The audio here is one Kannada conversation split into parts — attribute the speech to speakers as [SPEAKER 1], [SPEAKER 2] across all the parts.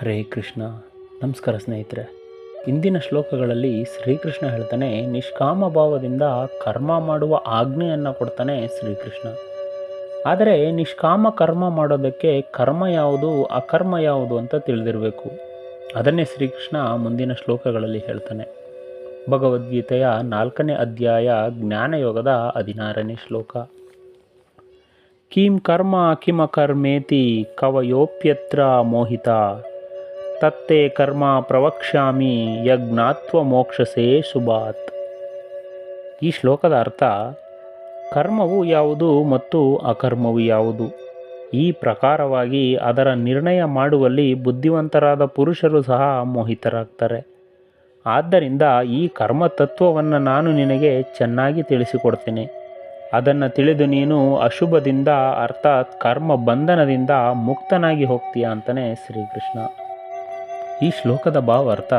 [SPEAKER 1] ಹರೇ ಕೃಷ್ಣ. ನಮಸ್ಕಾರ ಸ್ನೇಹಿತರೆ. ಇಂದಿನ ಶ್ಲೋಕಗಳಲ್ಲಿ ಶ್ರೀಕೃಷ್ಣ ಹೇಳ್ತಾನೆ, ನಿಷ್ಕಾಮ ಭಾವದಿಂದ ಕರ್ಮ ಮಾಡುವ ಆಜ್ಞೆಯನ್ನು ಕೊಡ್ತಾನೆ ಶ್ರೀಕೃಷ್ಣ. ಆದರೆ ನಿಷ್ಕಾಮ ಕರ್ಮ ಮಾಡೋದಕ್ಕೆ ಕರ್ಮ ಯಾವುದು, ಅಕರ್ಮ ಯಾವುದು ಅಂತ ತಿಳಿದಿರಬೇಕು. ಅದನ್ನೇ ಶ್ರೀಕೃಷ್ಣ ಮುಂದಿನ ಶ್ಲೋಕಗಳಲ್ಲಿ ಹೇಳ್ತಾನೆ. ಭಗವದ್ಗೀತೆಯ ನಾಲ್ಕನೇ ಅಧ್ಯಾಯ ಜ್ಞಾನಯೋಗದ ಹದಿನಾರನೇ ಶ್ಲೋಕ. ಕಿಂ ಕರ್ಮ ಕಿಮಕರ್ಮೇತಿ ಕವಯೋಪ್ಯತ್ರ ಮೋಹಿತ. ತತ್ತೇ ಕರ್ಮ ಪ್ರವಕ್ಷ್ಯಾಮಿ ಯಜ್ಞಾತ್ವ ಮೋಕ್ಷಸೇ ಸುಬಾತ್ ಈ ಶ್ಲೋಕದ ಅರ್ಥ, ಕರ್ಮವು ಯಾವುದು ಮತ್ತು ಅಕರ್ಮವು ಯಾವುದು? ಈ ಪ್ರಕಾರವಾಗಿ ಅದರ ನಿರ್ಣಯ ಮಾಡುವಲ್ಲಿ ಬುದ್ಧಿವಂತರಾದ ಪುರುಷರು ಸಹ ಮೋಹಿತರಾಗ್ತಾರೆ. ಆದ್ದರಿಂದ ಈ ಕರ್ಮ ತತ್ವವನ್ನು ನಾನು ನಿನಗೆ ಚೆನ್ನಾಗಿ ತಿಳಿಸಿಕೊಡ್ತೇನೆ. ಅದನ್ನು ತಿಳಿದು ನೀನು ಅಶುಭದಿಂದ, ಅರ್ಥಾತ್ ಕರ್ಮ ಬಂಧನದಿಂದ ಮುಕ್ತನಾಗಿ ಹೋಗ್ತೀಯ ಅಂತಲೇ ಶ್ರೀಕೃಷ್ಣ. ಈ ಶ್ಲೋಕದ ಭಾವಾರ್ಥ,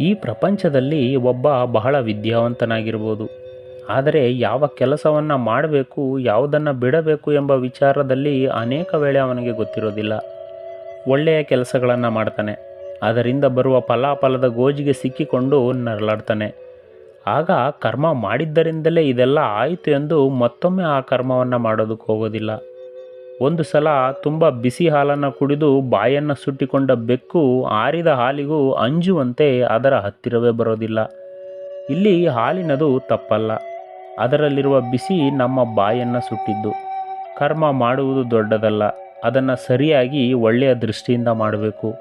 [SPEAKER 1] ಈ ಪ್ರಪಂಚದಲ್ಲಿ ಒಬ್ಬ ಬಹಳ ವಿದ್ಯಾವಂತನಾಗಿರ್ಬೋದು. ಆದರೆ ಯಾವ ಕೆಲಸವನ್ನು ಮಾಡಬೇಕು, ಯಾವುದನ್ನು ಬಿಡಬೇಕು ಎಂಬ ವಿಚಾರದಲ್ಲಿ ಅನೇಕ ವೇಳೆ ಅವನಿಗೆ ಗೊತ್ತಿರೋದಿಲ್ಲ. ಒಳ್ಳೆಯ ಕೆಲಸಗಳನ್ನು ಮಾಡ್ತಾನೆ. ಅದರಿಂದ ಬರುವ ಫಲಾಫಲದ ಗೋಜಿಗೆ ಸಿಕ್ಕಿಕೊಂಡು ನರಳಾಡ್ತಾನೆ. ಆಗ ಕರ್ಮ ಮಾಡಿದ್ದರಿಂದಲೇ ಇದೆಲ್ಲ ಆಯಿತು ಎಂದು ಮತ್ತೊಮ್ಮೆ ಆ ಕರ್ಮವನ್ನು ಮಾಡೋದಕ್ಕೆ ಹೋಗೋದಿಲ್ಲ. ಒಂದು ಸಲ ತುಂಬ ಬಿಸಿ ಹಾಲನ್ನು ಕುಡಿದು ಬಾಯನ್ನು ಸುಟ್ಟಿಕೊಂಡ ಬೆಕ್ಕು ಆರಿದ ಹಾಲಿಗೂ ಅಂಜುವಂತೆ ಅದರ ಹತ್ತಿರವೇ ಬರೋದಿಲ್ಲ. ಇಲ್ಲಿ ಹಾಲಿನದು ತಪ್ಪಲ್ಲ. ಅದರಲ್ಲಿರುವ ಬಿಸಿ ನಮ್ಮ ಬಾಯನ್ನು ಸುಟ್ಟಿದ್ದು. ಕರ್ಮ ಮಾಡುವುದು ದೊಡ್ಡದಲ್ಲ. ಅದನ್ನು ಸರಿಯಾಗಿ ಒಳ್ಳೆಯ ದೃಷ್ಟಿಯಿಂದ ಮಾಡಬೇಕು.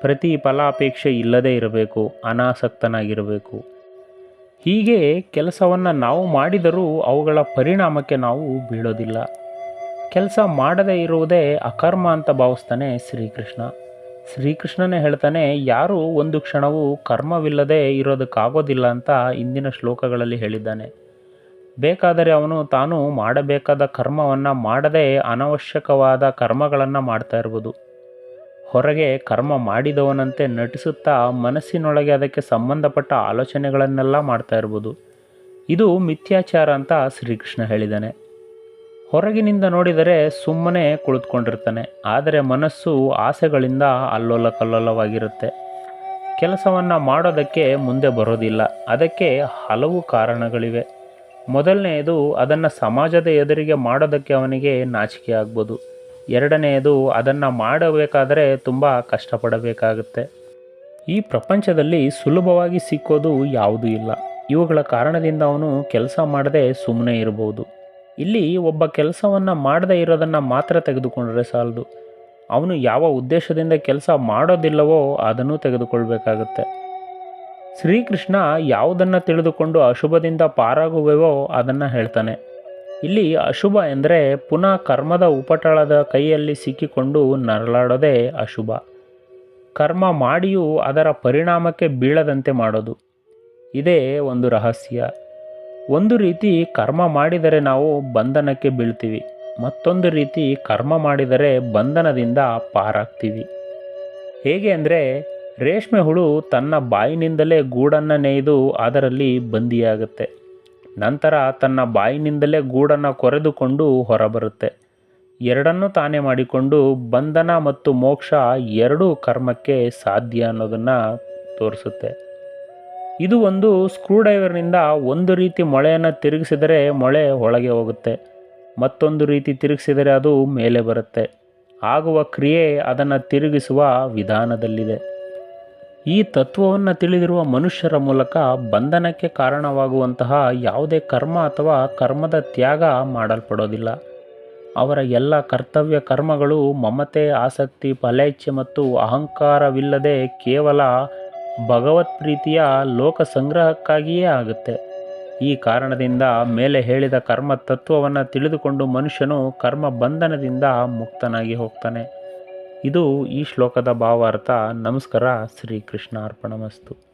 [SPEAKER 1] ಪ್ರತಿ ಫಲಾಪೇಕ್ಷೆ ಇಲ್ಲದೇ ಇರಬೇಕು. ಅನಾಸಕ್ತನಾಗಿರಬೇಕು. ಹೀಗೆ ಕೆಲಸವನ್ನು ನಾವು ಮಾಡಿದರೂ ಅವುಗಳ ಪರಿಣಾಮಕ್ಕೆ ನಾವು ಬೀಳೋದಿಲ್ಲ. ಕೆಲಸ ಮಾಡದೇ ಇರುವುದೇ ಅಕರ್ಮ ಅಂತ ಭಾವಿಸ್ತಾನೆ ಶ್ರೀಕೃಷ್ಣ. ಶ್ರೀಕೃಷ್ಣನೇ ಹೇಳ್ತಾನೆ, ಯಾರು ಒಂದು ಕ್ಷಣವೂ ಕರ್ಮವಿಲ್ಲದೆ ಇರೋದಕ್ಕಾಗೋದಿಲ್ಲ ಅಂತ ಇಂದಿನ ಶ್ಲೋಕಗಳಲ್ಲಿ ಹೇಳಿದ್ದಾನೆ. ಬೇಕಾದರೆ ಅವನು ತಾನು ಮಾಡಬೇಕಾದ ಕರ್ಮವನ್ನು ಮಾಡದೇ ಅನವಶ್ಯಕವಾದ ಕರ್ಮಗಳನ್ನು ಮಾಡ್ತಾ ಇರ್ಬೋದು. ಹೊರಗೆ ಕರ್ಮ ಮಾಡಿದವನಂತೆ ನಟಿಸುತ್ತಾ ಮನಸ್ಸಿನೊಳಗೆ ಅದಕ್ಕೆ ಸಂಬಂಧಪಟ್ಟ ಆಲೋಚನೆಗಳನ್ನೆಲ್ಲ ಮಾಡ್ತಾ ಇರ್ಬೋದು. ಇದು ಮಿಥ್ಯಾಚಾರ ಅಂತ ಶ್ರೀಕೃಷ್ಣ ಹೇಳಿದ್ದಾನೆ. ಹೊರಗಿನಿಂದ ನೋಡಿದರೆ ಸುಮ್ಮನೆ ಕುಳಿತುಕೊಂಡಿರ್ತಾನೆ, ಆದರೆ ಮನಸ್ಸು ಆಸೆಗಳಿಂದ ಅಲ್ಲೋಲ ಕಲ್ಲೋಲವಾಗಿರುತ್ತೆ ಕೆಲಸವನ್ನು ಮಾಡೋದಕ್ಕೆ ಮುಂದೆ ಬರೋದಿಲ್ಲ, ಅದಕ್ಕೆ ಹಲವು ಕಾರಣಗಳಿವೆ. ಮೊದಲನೆಯದು, ಅದನ್ನು ಸಮಾಜದ ಎದುರಿಗೆ ಮಾಡೋದಕ್ಕೆ ಅವನಿಗೆ ನಾಚಿಕೆ ಆಗ್ಬೋದು. ಎರಡನೆಯದು, ಅದನ್ನು ಮಾಡಬೇಕಾದರೆ ತುಂಬ ಕಷ್ಟಪಡಬೇಕಾಗುತ್ತೆ. ಈ ಪ್ರಪಂಚದಲ್ಲಿ ಸುಲಭವಾಗಿ ಸಿಕ್ಕೋದು ಯಾವುದೂ ಇಲ್ಲ. ಇವುಗಳ ಕಾರಣದಿಂದ ಅವನು ಕೆಲಸ ಮಾಡದೆ ಸುಮ್ಮನೆ ಇರಬಹುದು ಇಲ್ಲಿ ಒಬ್ಬ ಕೆಲಸವನ್ನು ಮಾಡದೇ ಇರೋದನ್ನು ಮಾತ್ರ ತೆಗೆದುಕೊಂಡ್ರೆ ಸಾಲದು. ಅವನು ಯಾವ ಉದ್ದೇಶದಿಂದ ಕೆಲಸ ಮಾಡೋದಿಲ್ಲವೋ ಅದನ್ನು ತೆಗೆದುಕೊಳ್ಬೇಕಾಗುತ್ತೆ. ಶ್ರೀಕೃಷ್ಣ ಯಾವುದನ್ನು ತಿಳಿದುಕೊಂಡು ಅಶುಭದಿಂದ ಪಾರಾಗುವೆವೋ ಅದನ್ನು ಹೇಳ್ತಾನೆ. ಇಲ್ಲಿ ಅಶುಭ ಎಂದರೆ ಪುನಃ ಕರ್ಮದ ಉಪಟಳದ ಕೈಯಲ್ಲಿ ಸಿಕ್ಕಿಕೊಂಡು ನರಳಾಡೋದೇ ಅಶುಭ. ಕರ್ಮ ಮಾಡಿಯೂ ಅದರ ಪರಿಣಾಮಕ್ಕೆ ಬೀಳದಂತೆ ಮಾಡೋದು. ಇದೇ ಒಂದು ರಹಸ್ಯ. ಒಂದು ರೀತಿ ಕರ್ಮ ಮಾಡಿದರೆ ನಾವು ಬಂಧನಕ್ಕೆ ಬೀಳ್ತೀವಿ. ಮತ್ತೊಂದು ರೀತಿ ಕರ್ಮ ಮಾಡಿದರೆ ಬಂಧನದಿಂದ ಪಾರಾಗ್ತೀವಿ. ಹೇಗೆ ಅಂದರೆ, ರೇಷ್ಮೆ ಹುಳು ತನ್ನ ಬಾಯಿನಿಂದಲೇ ಗೂಡನ್ನು ನೇಯ್ದು ಅದರಲ್ಲಿ ಬಂದಿಯಾಗುತ್ತೆ. ನಂತರ ತನ್ನ ಬಾಯಿನಿಂದಲೇ ಗೂಡನ್ನು ಕೊರೆದುಕೊಂಡು ಹೊರಬರುತ್ತೆ. ಎರಡನ್ನೂ ತಾನೇ ಮಾಡಿಕೊಂಡು ಬಂಧನ ಮತ್ತು ಮೋಕ್ಷ ಎರಡೂ ಕರ್ಮಕ್ಕೆ ಸಾಧ್ಯ ಅನ್ನೋದನ್ನು ತೋರಿಸುತ್ತೆ. ಇದು ಒಂದು ಸ್ಕ್ರೂಡ್ರೈವರ್ನಿಂದ ಒಂದು ರೀತಿ ಮೊಳೆಯನ್ನು ತಿರುಗಿಸಿದರೆ ಮೊಳೆ ಒಳಗೆ ಹೋಗುತ್ತೆ. ಮತ್ತೊಂದು ರೀತಿ ತಿರುಗಿಸಿದರೆ ಅದು ಮೇಲೆ ಬರುತ್ತೆ. ಆಗುವ ಕ್ರಿಯೆ ಅದನ್ನು ತಿರುಗಿಸುವ ವಿಧಾನದಲ್ಲಿದೆ. ಈ ತತ್ವವನ್ನು ತಿಳಿದಿರುವ ಮನುಷ್ಯರ ಮೂಲಕ ಬಂಧನಕ್ಕೆ ಕಾರಣವಾಗುವಂತಹ ಯಾವುದೇ ಕರ್ಮ ಅಥವಾ ಕರ್ಮದ ತ್ಯಾಗ ಮಾಡಲ್ಪಡೋದಿಲ್ಲ. ಅವರ ಎಲ್ಲ ಕರ್ತವ್ಯ ಕರ್ಮಗಳು ಮಮತೆ, ಆಸಕ್ತಿ, ಫಲೇಚ್ಛೆ ಮತ್ತು ಅಹಂಕಾರವಿಲ್ಲದೆ ಕೇವಲ ಭಗವತ್ ಪ್ರೀತಿಯ ಲೋಕ ಸಂಗ್ರಹಕ್ಕಾಗಿಯೇ ಆಗುತ್ತೆ. ಈ ಕಾರಣದಿಂದ ಮೇಲೆ ಹೇಳಿದ ಕರ್ಮ ತತ್ವವನ್ನು ತಿಳಿದುಕೊಂಡು ಮನುಷ್ಯನು ಕರ್ಮ ಬಂಧನದಿಂದ ಮುಕ್ತನಾಗಿ ಹೋಗ್ತಾನೆ. ಇದು ಈ ಶ್ಲೋಕದ ಭಾವಾರ್ಥ. ನಮಸ್ಕಾರ. ಶ್ರೀಕೃಷ್ಣ ಅರ್ಪಣಮಸ್ತು